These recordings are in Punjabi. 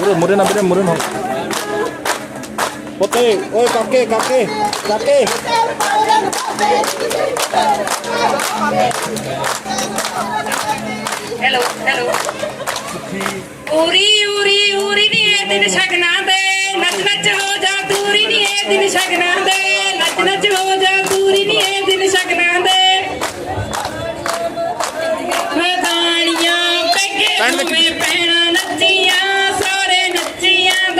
ਮੂਰੇ ਮੂਰੇ ਨਾ ਵੀਰੇ ਮੂਰੇ ਨਾ ਪੁੱਤੇ ਓਏ ਕਾਕੇ ਕਾਕੇ ਕਾਕੇ ਹੈਲੋ ਹੈਲੋ ਉਰੀ ਉਰੀ ਉਰੀ ਨੀ ਇਹ ਦਿਨ ਸ਼ਗਨਾਂ ਦੇ ਨੱਚ ਨੱਚ ਹੋ ਜਾ ਦੂਰੀ ਨੀ ਇਹ ਦਿਨ ਸ਼ਗਨਾਂ ਦੇ ਨੱਚ ਨੱਚ ਹੋ ਜਾ ਦੂਰੀ ਨੀ ਇਹ ਦਿਨ ਸ਼ਗਨਾਂ ਦੇ ਮਦਾਨੀਆਂ ਪੈਗੇ ਤੁਮੇ ਪੈਣਾ ਨੱਚੀਆਂ ਸੋਰੇ ਨੱਚੀਆਂ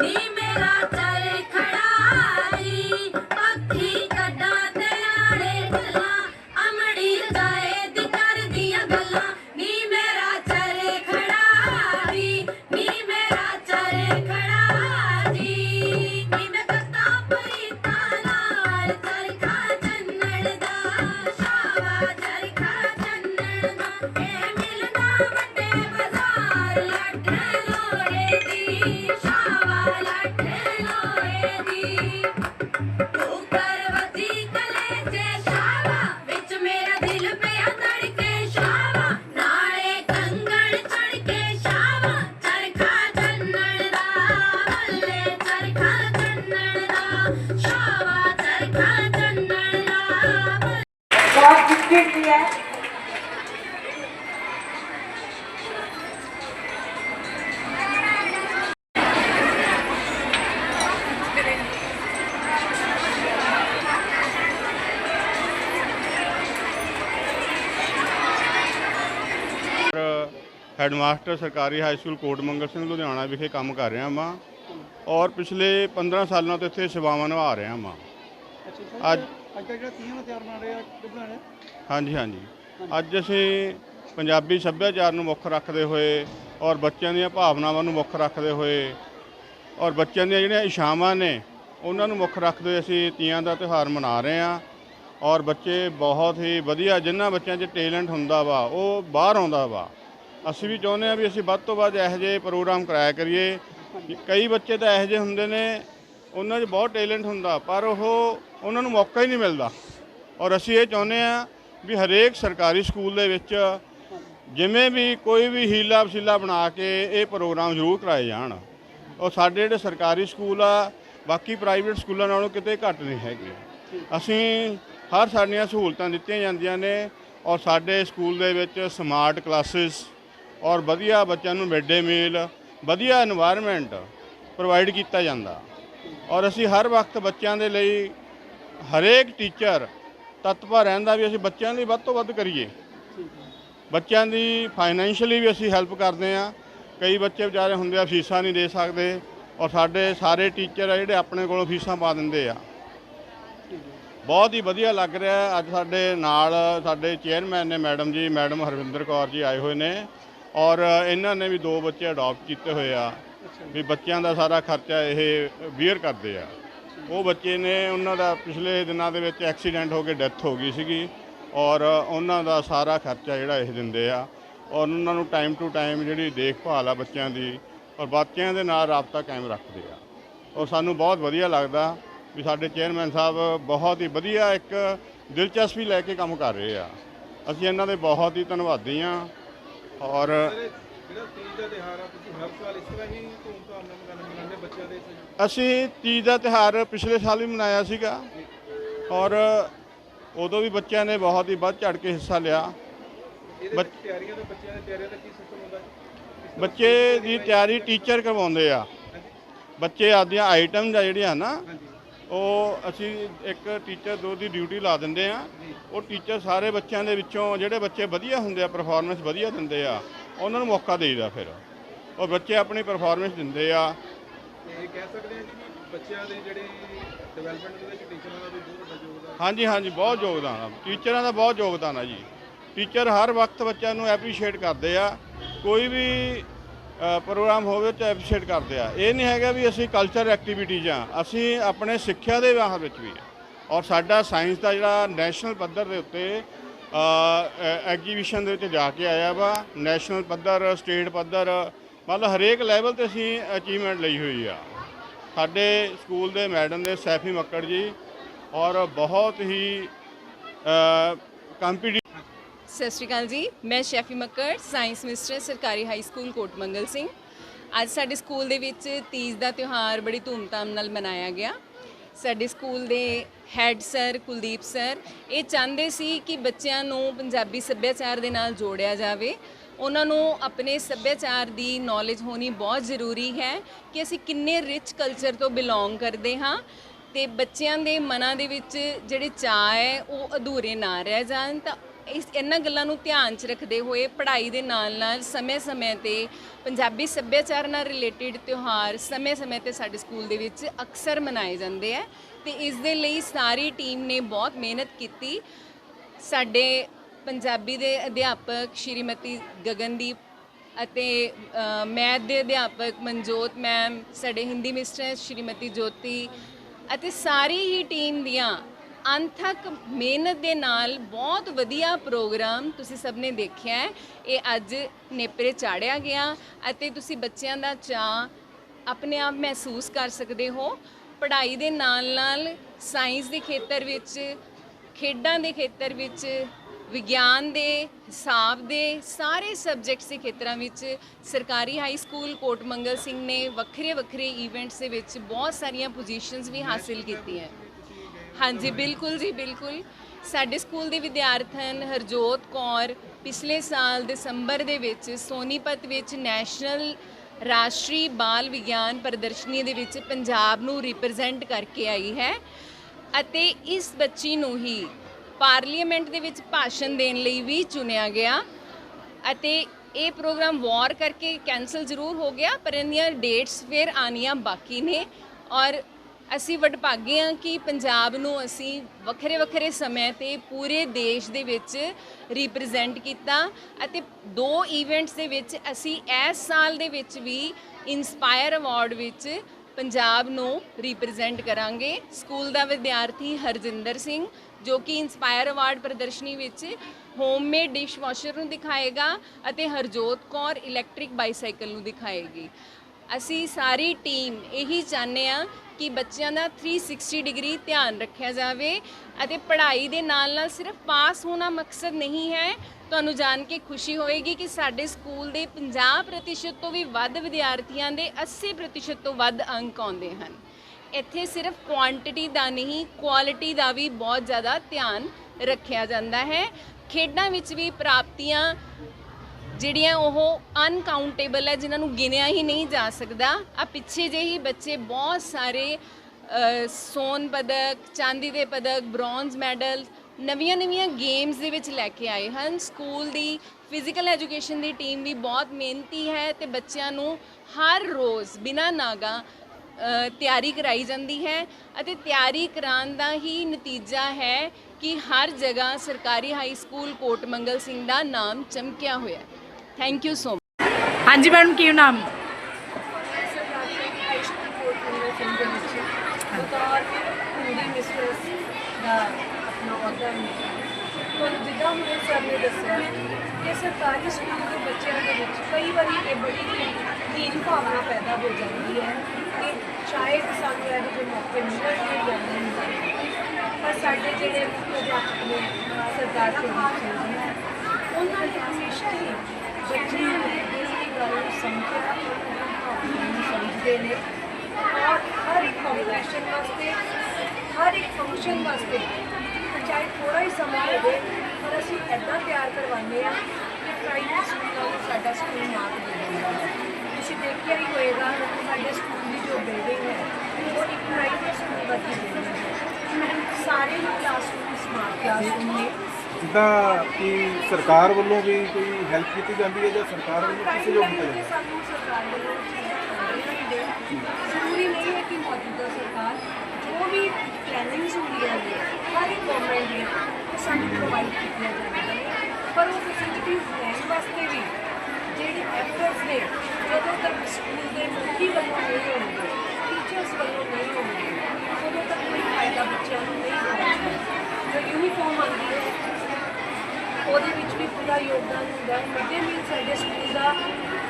ਨੀ ਮੇਰਾ ਹੈਡਮਾਸਟਰ ਸਰਕਾਰੀ ਹਾਈ ਸਕੂਲ ਕੋਟ ਮੰਗਲ ਸਿੰਘ ਲੁਧਿਆਣਾ ਵਿਖੇ ਕੰਮ ਕਰ ਰਿਹਾ ਵਾਂ ਔਰ ਪਿਛਲੇ 15 ਸਾਲਾਂ ਤੋਂ ਇੱਥੇ ਸੇਵਾਵਾਂ ਨਿਭਾ ਰਿਹਾ ਵਾਂ। ਅੱਜ ਅੱਜ ਦਾ ਜਿਹੜਾ ਤੀਆਂ ਦਾ ਤਿਆਰ ਬਣਾ ਰਹੇ ਆ ਕਿ ਬਣਾ ਰਹੇ ਆ? ਹਾਂਜੀ ਹਾਂਜੀ। ਅੱਜ ਅਸੀਂ ਪੰਜਾਬੀ ਸੱਭਿਆਚਾਰ ਨੂੰ ਮੁੱਖ ਰੱਖਦੇ ਹੋਏ ਔਰ ਬੱਚਿਆਂ ਦੀਆਂ ਭਾਵਨਾਵਾਂ ਨੂੰ ਮੁੱਖ ਰੱਖਦੇ ਹੋਏ ਔਰ ਬੱਚਿਆਂ ਦੀਆਂ ਜਿਹੜੀਆਂ ਇਸ਼ਾਵਾਂ ਨੇ ਉਹਨਾਂ ਨੂੰ ਮੁੱਖ ਰੱਖਦੇ ਹੋਏ ਅਸੀਂ ਤੀਆਂ ਦਾ ਤਿਉਹਾਰ ਮਨਾ ਰਹੇ ਹਾਂ। ਔਰ ਬੱਚੇ ਬਹੁਤ ਹੀ ਵਧੀਆ ਜਿਨ੍ਹਾਂ ਬੱਚਿਆਂ 'ਚ ਟੈਲੈਂਟ ਹੁੰਦਾ ਵਾ ਉਹ ਬਾਹਰ ਆਉਂਦਾ ਵਾ। ਅਸੀਂ ਵੀ ਚਾਹੁੰਦੇ ਹਾਂ ਵੀ ਅਸੀਂ ਵੱਧ ਤੋਂ ਵੱਧ ਇਹੋ ਜਿਹੇ ਪ੍ਰੋਗਰਾਮ ਕਰਾਇਆ ਕਰੀਏ। ਕਈ ਬੱਚੇ ਤਾਂ ਇਹੋ ਜਿਹੇ ਹੁੰਦੇ ਨੇ ਉਹਨਾਂ 'ਚ ਬਹੁਤ ਟੈਲੈਂਟ ਹੁੰਦਾ, ਪਰ ਉਹ ਉਹਨਾਂ ਨੂੰ ਮੌਕਾ ਹੀ ਨਹੀਂ ਮਿਲਦਾ। ਔਰ ਅਸੀਂ ਇਹ ਚਾਹੁੰਦੇ ਆ ਵੀ ਹਰੇਕ ਸਰਕਾਰੀ ਸਕੂਲ ਦੇ ਵਿੱਚ ਜਿਵੇਂ ਵੀ ਕੋਈ ਵੀ ਹੀਲਾ ਵਸੀਲਾ ਬਣਾ ਕੇ ਇਹ ਪ੍ਰੋਗਰਾਮ ਜ਼ਰੂਰ ਕਰਾਏ ਜਾਣ। ਔਰ ਸਾਡੇ ਜਿਹੜੇ ਸਰਕਾਰੀ ਸਕੂਲ ਆ, ਬਾਕੀ ਪ੍ਰਾਈਵੇਟ ਸਕੂਲਾਂ ਨਾਲੋਂ ਕਿਤੇ ਘੱਟ ਨਹੀਂ ਹੈਗੇ। ਅਸੀਂ ਹਰ ਸਾਡੀਆਂ ਸਹੂਲਤਾਂ ਦਿੱਤੀਆਂ ਜਾਂਦੀਆਂ ਨੇ ਔਰ ਸਾਡੇ ਸਕੂਲ ਦੇ ਵਿੱਚ ਸਮਾਰਟ ਕਲਾਸਿਸ ਔਰ ਵਧੀਆ ਬੱਚਿਆਂ ਨੂੰ ਮਿਡ ਡੇ ਮੀਲ ਵਧੀਆ এনवायरमेंट ਪ੍ਰੋਵਾਈਡ ਕੀਤਾ ਜਾਂਦਾ। ਔਰ ਅਸੀਂ ਹਰ ਵਕਤ ਬੱਚਿਆਂ ਦੇ ਲਈ ਹਰੇਕ ਟੀਚਰ ਤਤਪਰ ਰਹਿੰਦਾ ਵੀ ਅਸੀਂ ਬੱਚਿਆਂ ਲਈ ਵੱਧ ਤੋਂ ਵੱਧ ਕਰੀਏ। ਬੱਚਿਆਂ ਦੀ ਫਾਈਨੈਂਸ਼ੀਅਲੀ ਵੀ ਅਸੀਂ ਹੈਲਪ ਕਰਦੇ ਆ ਕਈ ਬੱਚੇ ਵਿਚਾਰੇ ਹੁੰਦੇ ਆ, ਫੀਸਾਂ ਨਹੀਂ ਦੇ ਸਕਦੇ ਔਰ ਸਾਡੇ ਸਾਰੇ ਟੀਚਰ ਆ ਜਿਹੜੇ ਆਪਣੇ ਕੋਲੋਂ ਫੀਸਾਂ ਪਾ ਦਿੰਦੇ ਆ। ਬਹੁਤ ਹੀ ਵਧੀਆ ਲੱਗ ਰਿਹਾ ਅੱਜ ਸਾਡੇ ਨਾਲ ਸਾਡੇ ਚੇਅਰਮੈਨ ਨੇ ਮੈਡਮ ਜੀ, ਮੈਡਮ ਹਰਵਿੰਦਰ ਕੌਰ ਜੀ ਆਏ ਹੋਏ ਨੇ ਔਰ ਇਹਨਾਂ ਨੇ ਵੀ ਦੋ ਬੱਚੇ ਅਡਾਪਟ ਕੀਤੇ ਹੋਏ ਆ। ਵੀ ਬੱਚਿਆਂ ਦਾ ਸਾਰਾ ਖਰਚਾ ਇਹ ਬੀਅਰ ਕਰਦੇ ਆ। ਉਹ ਬੱਚੇ ਨੇ ਉਹਨਾਂ ਦਾ ਪਿਛਲੇ ਦਿਨਾਂ ਦੇ ਵਿੱਚ ਐਕਸੀਡੈਂਟ ਹੋ ਕੇ ਡੈਥ ਹੋ ਗਈ ਸੀਗੀ ਔਰ ਉਹਨਾਂ ਦਾ ਸਾਰਾ ਖਰਚਾ ਜਿਹੜਾ ਇਹ ਦਿੰਦੇ ਆ। ਔਰ ਉਹਨਾਂ ਨੂੰ ਟਾਈਮ ਟੂ ਟਾਈਮ ਜਿਹੜੀ ਦੇਖਭਾਲ ਆ ਬੱਚਿਆਂ ਦੀ, ਔਰ ਬੱਚਿਆਂ ਦੇ ਨਾਲ ਰਾਬਤਾ ਕਾਇਮ ਰੱਖਦੇ ਆ। ਔਰ ਸਾਨੂੰ ਬਹੁਤ ਵਧੀਆ ਲੱਗਦਾ ਵੀ ਸਾਡੇ ਚੇਅਰਮੈਨ ਸਾਹਿਬ ਬਹੁਤ ਹੀ ਵਧੀਆ ਇੱਕ ਦਿਲਚਸਪੀ ਲੈ ਕੇ ਕੰਮ ਕਰ ਰਹੇ ਆ। ਅਸੀਂ ਇਹਨਾਂ ਦੇ ਬਹੁਤ ਹੀ ਧੰਨਵਾਦੀ ਆ। ਔਰ ਜਿਹੜਾ ਤੀਜ ਦਾ ਤਿਹਾਰ ਆ ਤੁਸੀਂ ਹਰ ਸਾਲ ਇਸ ਤਰ੍ਹਾਂ ਹੀ ਧੂਮਧਾਮ ਨਾਲ ਮਨਾਉਂਦੇ ਮਨਾਉਂਦੇ ਬੱਚਿਆਂ ਦੇ ਅਸੀਂ ਤੀਜ ਦਾ ਤਿਹਾਰ ਪਿਛਲੇ ਸਾਲ ਵੀ ਮਨਾਇਆ ਸੀਗਾ। ਔਰ ਉਦੋਂ ਵੀ ਬੱਚਿਆਂ ਨੇ ਬਹੁਤ ਹੀ ਵੱਧ ਚੜ ਕੇ ਹਿੱਸਾ ਲਿਆ। ਇਹਦੇ ਬੱਚ- ਤਿਆਰੀਆਂ ਦਾ ਬੱਚਿਆਂ ਦੀ ਤਿਆਰੀਆਂ ਦਾ ਕੀ ਸਿਸਟਮ ਹੁੰਦਾ? ਜੀ ਬੱਚੇ ਦੀ ਤਿਆਰੀ ਟੀਚਰ ਕਰਵਾਉਂਦੇ ਆ। ਬੱਚੇ ਆਪਦੀਆਂ ਆਈਟਮਸ ਆ ਜਿਹੜੀਆਂ ਨਾ ਹਾਂਜੀ। ਉਹ ਅਸੀਂ ਇੱਕ ਟੀਚਰ ਦੋ ਦੀ ਡਿਊਟੀ ਲਾ ਦਿੰਦੇ ਆ। ਉਹ ਟੀਚਰ ਸਾਰੇ ਬੱਚਿਆਂ ਦੇ ਵਿੱਚੋਂ ਜਿਹੜੇ ਬੱਚੇ ਵਧੀਆ ਹੁੰਦੇ ਆ ਪਰਫਾਰਮੈਂਸ ਵਧੀਆ ਦਿੰਦੇ ਆ ਉਹਨਾਂ ਨੂੰ ਮੌਕਾ ਦੇਈਦਾ ਫਿਰ। ਉਹ ਬੱਚੇ ਆਪਣੀ ਪਰਫਾਰਮੈਂਸ ਦਿੰਦੇ ਆ। ਤੇ ਇਹ ਕਹਿ ਸਕਦੇ ਹਾਂ ਜੀ ਕਿ ਬੱਚਿਆਂ ਦੇ ਜਿਹੜੀ ਡਿਵੈਲਪਮੈਂਟ ਦੇ ਵਿੱਚ ਟੀਚਰਾਂ ਦਾ ਵੀ ਬਹੁਤ ਵੱਡਾ ਯੋਗਦਾਨ ਹਾਂਜੀ ਹਾਂਜੀ ਬਹੁਤ ਯੋਗਦਾਨ ਆ। ਟੀਚਰਾਂ ਦਾ ਬਹੁਤ ਯੋਗਦਾਨ ਆ ਜੀ। ਟੀਚਰ ਹਰ ਵਕਤ ਬੱਚਿਆਂ ਨੂੰ ਐਪਰੀਸ਼ੀਏਟ ਕਰਦੇ ਆ। ਕੋਈ ਵੀ ਪ੍ਰੋਗਰਾਮ ਹੋਵੇ ਤਾਂ ਐਪਰੀਸ਼ੀਏਟ ਕਰਦੇ ਆ। ਇਹ ਨਹੀਂ ਹੈਗਾ ਵੀ ਅਸੀਂ ਕਲਚਰ ਐਕਟੀਵਿਟੀਜ਼ ਆ। ਅਸੀਂ ਆਪਣੇ ਸਿੱਖਿਆ ਦੇ ਵਿਆਹ ਵਿੱਚ ਵੀ ਆ। ਔਰ ਸਾਡਾ ਸਾਇੰਸ ਦਾ ਜਿਹੜਾ ਨੈਸ਼ਨਲ ਪੱਧਰ ਦੇ ਉੱਤੇ ਐਗਜੀਬਿਸ਼ਨ ਦੇ ਵਿੱਚ ਜਾ ਕੇ ਆਇਆ ਵਾ ਨੈਸ਼ਨਲ ਪੱਧਰ ਸਟੇਟ ਪੱਧਰ, ਮਤਲਬ ਹਰੇਕ ਲੈਵਲ ਤੇ ਅਸੀਂ ਅਚੀਵਮੈਂਟ ਲਈ ਹੋਈ ਆ। ਸਾਡੇ ਸਕੂਲ ਦੇ ਮੈਡਮ ਨੇ ਸੈਫੀ ਮੱਕੜ ਜੀ ਔਰ ਬਹੁਤ ਹੀ ਕੰਪੀਟੀ ਸਤਿ ਸ਼੍ਰੀ ਅਕਾਲ ਜੀ, ਮੈਂ ਸ਼ੈਫੀ ਮੱਕੜ ਸਾਇੰਸ ਮਿਸਟਰ ਸਰਕਾਰੀ ਹਾਈ ਸਕੂਲ ਕੋਟ ਮੰਗਲ ਸਿੰਘ। ਅੱਜ ਸਾਡੇ ਸਕੂਲ ਦੇ ਵਿੱਚ ਤੀਜ ਦਾ ਤਿਉਹਾਰ ਬੜੀ ਧੂਮਧਾਮ ਨਾਲ ਮਨਾਇਆ ਗਿਆ। ਸਾਡੇ ਸਕੂਲ ਦੇ ਹੈੱਡ ਸਰ ਕੁਲਦੀਪ ਸਰ, ਇਹ ਚਾਹੁੰਦੇ ਸੀ ਕਿ ਬੱਚਿਆਂ ਨੂੰ ਪੰਜਾਬੀ ਸੱਭਿਆਚਾਰ ਦੇ ਨਾਲ ਜੋੜਿਆ ਜਾਵੇ। ਉਹਨਾਂ ਨੂੰ ਆਪਣੇ ਸੱਭਿਆਚਾਰ ਦੀ ਨੌਲੇਜ ਹੋਣੀ ਬਹੁਤ ਜ਼ਰੂਰੀ ਹੈ ਕਿ ਅਸੀਂ ਕਿੰਨੇ ਰਿਚ ਕਲਚਰ ਤੋਂ ਬਿਲੋਂਗ ਕਰਦੇ ਹਾਂ ਤੇ ਬੱਚਿਆਂ ਦੇ ਮਨਾਂ ਦੇ ਵਿੱਚ ਜਿਹੜੇ ਚਾਅ ਹੈ ਉਹ ਅਧੂਰੇ ਨਾ ਰਹਿ ਜਾਣ ਤਾਂ ਇਸ ਇਹਨਾਂ ਗੱਲਾਂ ਨੂੰ ਧਿਆਨ 'ਚ ਰੱਖਦੇ ਹੋਏ ਪੜ੍ਹਾਈ ਦੇ ਨਾਲ-ਨਾਲ ਸਮੇਂ-ਸਮੇਂ ਤੇ ਪੰਜਾਬੀ ਸੱਭਿਆਚਾਰ ਨਾਲ ਰਿਲੇਟਡ ਤਿਉਹਾਰ ਸਮੇਂ-ਸਮੇਂ ਤੇ ਸਾਡੇ ਸਕੂਲ ਦੇ ਵਿੱਚ ਅਕਸਰ ਮਨਾਏ ਜਾਂਦੇ ਆ ਤੇ ਇਸ ਦੇ ਲਈ ਸਾਰੀ ਟੀਮ ਨੇ ਬਹੁਤ ਮਿਹਨਤ ਕੀਤੀ। ਸਾਡੇ ਪੰਜਾਬੀ ਦੇ ਅਧਿਆਪਕ ਸ਼੍ਰੀਮਤੀ ਗਗਨਦੀਪ ਅਤੇ ਮੈਥ ਦੇ ਅਧਿਆਪਕ ਮਨਜੋਤ ਮੈਮ ਸਾਡੇ ਹਿੰਦੀ ਮਿਸਟਰ ਸ਼੍ਰੀਮਤੀ ਜੋਤੀ ਅਤੇ ਸਾਰੀ ਹੀ ਟੀਮ ਦੀਆਂ ਅੰਥਕ ਮਿਹਨਤ ਦੇ ਨਾਲ ਬਹੁਤ ਵਧੀਆ ਪ੍ਰੋਗਰਾਮ ਤੁਸੀਂ ਸਭ ਨੇ ਦੇਖਿਆ ਹੈ। ਇਹ ਅੱਜ ਨੇਪਰੇ ਚਾੜਿਆ ਗਿਆ ਅਤੇ ਤੁਸੀਂ ਬੱਚਿਆਂ ਦਾ ਚਾਅ ਆਪਣੇ ਆਪ ਮਹਿਸੂਸ ਕਰ ਸਕਦੇ ਹੋ। ਪੜ੍ਹਾਈ ਦੇ ਨਾਲ ਨਾਲ ਸਾਇੰਸ ਦੇ ਖੇਤਰ ਵਿੱਚ, ਖੇਡਾਂ ਦੇ ਖੇਤਰ ਵਿੱਚ, ਵਿਗਿਆਨ ਦੇ, ਹਿਸਾਬ ਦੇ ਸਾਰੇ ਸਬਜੈਕਟਸ ਦੇ ਖੇਤਰਾਂ ਵਿੱਚ ਸਰਕਾਰੀ ਹਾਈ ਸਕੂਲ ਕੋਟ ਮੰਗਲ ਸਿੰਘ ਨੇ ਵੱਖਰੇ ਵੱਖਰੇ ਇਵੈਂਟਸ ਦੇ ਵਿੱਚ ਬਹੁਤ ਸਾਰੀਆਂ ਪੋਜੀਸ਼ਨਸ ਵੀ ਹਾਸਿਲ ਕੀਤੀਆਂ। ਹਾਂਜੀ, ਬਿਲਕੁਲ ਜੀ, ਬਿਲਕੁਲ। ਸਾਡੇ ਸਕੂਲ ਦੇ ਵਿਦਿਆਰਥਣ ਹਰਜੋਤ ਕੌਰ ਪਿਛਲੇ ਸਾਲ ਦਸੰਬਰ ਦੇ ਵਿੱਚ ਸੋਨੀਪਤ ਵਿੱਚ ਨੈਸ਼ਨਲ ਰਾਸ਼ਟਰੀ ਬਾਲ ਵਿਗਿਆਨ ਪ੍ਰਦਰਸ਼ਨੀ ਦੇ ਵਿੱਚ ਪੰਜਾਬ ਨੂੰ ਰਿਪਰੈਜ਼ੈਂਟ ਕਰਕੇ ਆਈ ਹੈ ਅਤੇ ਇਸ ਬੱਚੀ ਨੂੰ ਹੀ ਪਾਰਲੀਮੈਂਟ ਦੇ ਵਿੱਚ ਭਾਸ਼ਣ ਦੇਣ ਲਈ ਵੀ ਚੁਣਿਆ ਗਿਆ ਅਤੇ ਇਹ ਪ੍ਰੋਗਰਾਮ ਵਾਰ ਕਰਕੇ ਕੈਨਸਲ ਜ਼ਰੂਰ ਹੋ ਗਿਆ, ਪਰ ਇਹਦੀਆਂ ਡੇਟਸ ਫਿਰ ਆਨੀਆਂ ਬਾਕੀ ਨੇ ਔਰ ਅਸੀਂ ਵਡਭਾਗੇ ਹਾਂ ਕਿ ਪੰਜਾਬ ਨੂੰ ਅਸੀਂ ਵੱਖਰੇ ਵੱਖਰੇ ਸਮੇਂ ਤੇ ਪੂਰੇ ਦੇਸ਼ ਦੇ ਵਿੱਚ ਰਿਪਰੈਜ਼ੈਂਟ ਕੀਤਾ ਅਤੇ ਦੋ ਇਵੈਂਟਸ ਦੇ ਵਿੱਚ ਅਸੀਂ ਇਸ ਸਾਲ ਦੇ ਵਿੱਚ ਵੀ ਇਨਸਪਾਇਰ ਅਵਾਰਡ ਵਿੱਚ ਪੰਜਾਬ ਨੂੰ ਰਿਪਰੈਜ਼ੈਂਟ ਕਰਾਂਗੇ। ਸਕੂਲ ਦਾ ਵਿਦਿਆਰਥੀ ਹਰਜਿੰਦਰ ਸਿੰਘ, ਜੋ ਕਿ ਇਨਸਪਾਇਰ ਅਵਾਰਡ ਪ੍ਰਦਰਸ਼ਨੀ ਵਿੱਚ ਹੋਮਮੇਡ ਡਿਸ਼ ਵਾਸ਼ਰ ਨੂੰ ਦਿਖਾਏਗਾ ਅਤੇ ਹਰਜੋਤ ਕੌਰ ਇਲੈਕਟ੍ਰਿਕ ਬਾਈਸਾਈਕਲ ਨੂੰ ਦਿਖਾਏਗੀ। ਅਸੀਂ ਸਾਰੀ ਟੀਮ ਇਹੀ ਚਾਹੁੰਦੇ ਆ ਕਿ ਬੱਚਿਆਂ ਦਾ 360 ਡਿਗਰੀ ਧਿਆਨ ਰੱਖਿਆ ਜਾਵੇ ਅਤੇ ਪੜ੍ਹਾਈ ਦੇ ਨਾਲ ਨਾਲ ਸਿਰਫ ਪਾਸ ਹੋਣਾ ਮਕਸਦ ਨਹੀਂ ਹੈ। ਤੁਹਾਨੂੰ ਜਾਣ ਕੇ ਖੁਸ਼ੀ ਹੋਵੇਗੀ ਕਿ ਸਾਡੇ ਸਕੂਲ ਦੇ 50% ਤੋਂ ਵੀ ਵੱਧ ਵਿਦਿਆਰਥੀਆਂ ਦੇ 80% ਤੋਂ ਵੱਧ ਅੰਕ ਆਉਂਦੇ ਹਨ। ਇੱਥੇ ਸਿਰਫ ਕੁਆਂਟੀਟੀ ਦਾ ਨਹੀਂ ਕੁਆਲਿਟੀ ਦਾ ਵੀ ਬਹੁਤ ਜ਼ਿਆਦਾ ਧਿਆਨ ਰੱਖਿਆ ਜਾਂਦਾ ਹੈ। ਖੇਡਾਂ ਵਿੱਚ ਵੀ ਪ੍ਰਾਪਤੀਆਂ ਜਿਹੜੀਆਂ ਉਹ ਅਨਕਾਊਂਟੇਬਲ ਹੈ, ਜਿਨ੍ਹਾਂ ਨੂੰ ਗਿਣਿਆ ਹੀ ਨਹੀਂ ਜਾ ਸਕਦਾ। ਆ ਪਿੱਛੇ ਜਿਹੇ ਹੀ ਬੱਚੇ ਬਹੁਤ ਸਾਰੇ ਸੋਨ ਪਦਕ, ਚਾਂਦੀ ਦੇ ਪਦਕ ਬ੍ਰੌਂਜ਼ ਮੈਡਲ ਨਵੀਆਂ ਨਵੀਆਂ ਗੇਮਸ ਦੇ ਵਿੱਚ ਲੈ ਕੇ ਆਏ ਹਨ। ਸਕੂਲ ਦੀ ਫਿਜ਼ੀਕਲ ਐਜੂਕੇਸ਼ਨ ਦੀ ਟੀਮ ਵੀ ਬਹੁਤ ਮਿਹਨਤੀ ਹੈ ਤੇ ਬੱਚਿਆਂ ਨੂੰ ਹਰ ਰੋਜ਼ ਬਿਨਾਂ ਨਾਗਾ ਤਿਆਰੀ ਕਰਾਈ ਜਾਂਦੀ ਹੈ ਅਤੇ ਤਿਆਰੀ ਕਰਾਉਣ ਦਾ ਹੀ ਨਤੀਜਾ ਹੈ ਕਿ ਹਰ ਜਗ੍ਹਾ ਸਰਕਾਰੀ ਹਾਈ ਸਕੂਲ ਕੋਟ ਮੰਗਲ ਸਿੰਘ ਦਾ ਨਾਮ ਚਮਕਿਆ ਹੋਇਆ ਹੈ। ਥੈਂਕ ਯੂ ਸੋ ਹਾਂਜੀ ਮੈਡਮ ਕੀ ਨਾਮ ਹਿੰਦੀ ਮਿਸਟਰਸ ਦਾ ਆਪਣਾ ਅਹੁਦਾ ਹੈ ਪਰ ਜਿੱਦਾਂ ਹੁਣੇ ਸਰ ਨੇ ਦੱਸਿਆ ਕਿ ਸਰਕਾਰੀ ਸਕੂਲ ਦੇ ਬੱਚਿਆਂ ਦੇ ਵਿੱਚ ਕਈ ਵਾਰੀ ਇਹ ਬੜੀ ਹੀਨ ਭਾਵਨਾ ਪੈਦਾ ਹੋ ਜਾਂਦੀ ਹੈ ਕਿ ਸ਼ਾਇਦ ਸਾਨੂੰ ਇਹੋ ਜਿਹੇ ਮੌਕੇ ਮਿਲਣਗੇ ਜਾਂ ਨਹੀਂ ਮਿਲਣਗੇ ਪਰ ਸਾਡੇ ਜਿਹੜੇ ਮੁੱਖ ਅਧਿਆਪਕ ਨੇ ਸਰਦਾਰ ਕੁਲਦੀਪ ਸਿੰਘ ਜੀ ਉਹਨਾਂ ਨੇ ਹਮੇਸ਼ਾ ਹੀ ਬੱਚਿਆਂ ਦੇ ਦਿਲ ਦੀ ਗੱਲ ਨੂੰ ਸਮਝਿਆ ਉਹਨਾਂ ਦੀ ਭਾਵਨਾ ਨੂੰ ਸਮਝਦੇ ਨੇ ਔਰ ਹਰ ਇੱਕ ਕੰਪੀਟੀਸ਼ਨ ਵਾਸਤੇ ਹਰ ਇੱਕ ਫੰਕਸ਼ਨ ਵਾਸਤੇ ਚਾਹੇ ਥੋੜਾ ਹੀ ਸਮਾਂ ਹੋਵੇ ਪਰ ਅਸੀਂ ਐਦਾਂ ਤਿਆਰ ਕਰਵਾਉਂਦੇ ਆ ਕਿ ਪ੍ਰਾਈਵੇਟ ਸਕੂਲਾਂ ਨੂੰ ਸਾਡਾ ਸਕੂਲ ਮਾਤ ਦੇ ਦਿੰਦਾ ਹੈ ਤੁਸੀਂ ਦੇਖਿਆ ਹੀ ਹੋਏਗਾ ਸਾਡੇ ਸਕੂਲ ਦੀ ਜੋ ਬਿਲਡਿੰਗ ਹੈ ਉਹ ਇੱਕ ਪ੍ਰਾਈਵੇਟ ਸਕੂਲ ਵਰਗੀ ਬਿਲਡਿੰਗ ਹੈ ਸਾਰੇ ਹੀ ਕਲਾਸਰੂਮ ਸਮਾਰਟ ਕਲਾਸਰੂਮ ਨੇ ਜਿੱਦਾਂ ਕਿ ਸਰਕਾਰ ਵੱਲੋਂ ਵੀ ਕੋਈ ਹੈਲਪ ਕੀਤੀ ਜਾਂਦੀ ਹੈ ਜਾਂ ਸਰਕਾਰ ਵੱਲੋਂ ਕਿਸੇ ਜੋ ਜਾਂਦਾ? ਹੈ ਸਾਨੂੰ ਸਰਕਾਰ ਵੱਲੋਂ ਜ਼ਰੂਰੀ ਨਹੀਂ ਹੈ ਕਿ ਮੌਜੂਦਾ ਸਰਕਾਰ ਜੋ ਵੀ ਪਲੈਨਿੰਗਸ ਹੁੰਦੀਆਂ ਨੇ ਹਰ ਇੱਕ ਗਵਰਨਮੈਂਟ ਉਹ ਸਾਨੂੰ ਪ੍ਰੋਵਾਈਡ ਕੀਤੀਆਂ ਜਾਂਦੀਆਂ ਨੇ। ਪਰ ਉਹ ਫੈਸਿਲਿਟੀਜ਼ ਲੈਣ ਵਾਸਤੇ ਵੀ ਜਿਹੜੇ ਐਫਰਟਸ ਨੇ ਜਦੋਂ ਤੱਕ ਸਕੂਲ ਦੇ ਮੁਖੀ ਵੱਲੋਂ ਨਹੀਂ ਹੋਣਗੇ ਟੀਚਰਸ ਵੱਲੋਂ ਨਹੀਂ ਹੋਣਗੇ ਉਦੋਂ ਤੱਕ ਕੋਈ ਫਾਇਦਾ ਬੱਚਿਆਂ ਨੂੰ ਨਹੀਂ ਹੋਣਾ ਜੋ ਯੂਨੀਫਾਰਮ ਆਉਂਦੀ ਹੈ ਉਹਦੇ ਵਿੱਚ ਵੀ ਪੂਰਾ ਯੋਗਦਾਨ ਹੁੰਦਾ ਹੈ। ਮਿਡ ਡੇ ਮੀਲ ਸਾਡੇ ਸਕੂਲ ਦਾ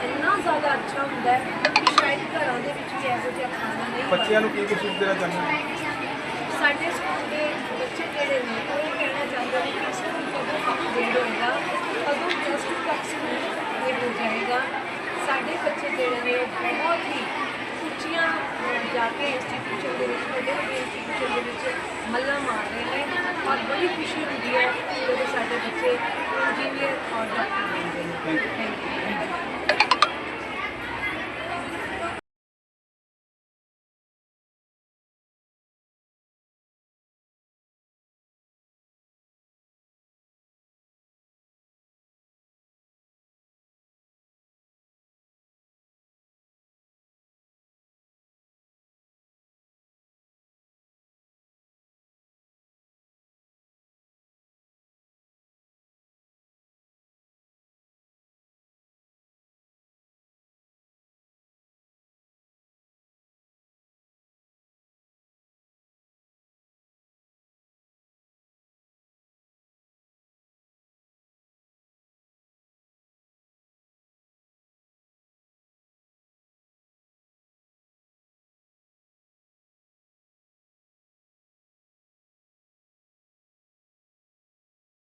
ਇੰਨਾ ਜ਼ਿਆਦਾ ਅੱਛਾ ਹੁੰਦਾ ਹੈ ਕਿ ਸ਼ਾਇਦ ਘਰਾਂ ਦੇ ਵਿੱਚ ਵੀ ਇਹੋ ਜਿਹਾ ਖਾਣਾ ਨਹੀਂ ਬੱਚਿਆਂ ਨੂੰ ਕੀ ਕੁਝ ਦੇਣਾ ਚਾਹੁੰਦੇ। ਸਾਡੇ ਸਕੂਲ ਦੇ ਬੱਚੇ ਜਿਹੜੇ ਨੇ ਉਹ ਇਹ ਕਹਿਣਾ ਚਾਹੁੰਦੇ ਨੇ ਕਿ ਸਕੂਲ ਕਦੋਂ ਅਪਡੇਟ ਹੋਏਗਾ ਕਦੋਂ ਪਲੱਸ ਟੂ ਤੱਕ ਸਕੂਲ ਅਪਡੇਟ ਹੋ ਜਾਏਗਾ। ਸਾਡੇ ਬੱਚੇ ਜਿਹੜੇ ਨੇ ਉਹ ਬਹੁਤ ਹੀ ਬੱਚੀਆਂ ਜਾ ਕੇ ਇੰਸਟੀਟਿਊਸ਼ਨ ਦੇ ਵਿੱਚ, ਵੱਡੇ ਵੱਡੇ ਇੰਸਟੀਟਿਊਸ਼ਨ ਦੇ ਵਿੱਚ ਮੱਲਾ ਮਾਰ ਰਹੇ ਨੇ ਔਰ ਬੜੀ ਖੁਸ਼ੀ ਹੁੰਦੀ ਹੈ ਜਦੋਂ ਸਾਡੇ ਬੱਚੇ ਇੰਜੀਨੀਅਰ ਔਰ ਡਾਕਟਰ ਬਣਦੇ ਨੇ। Thank you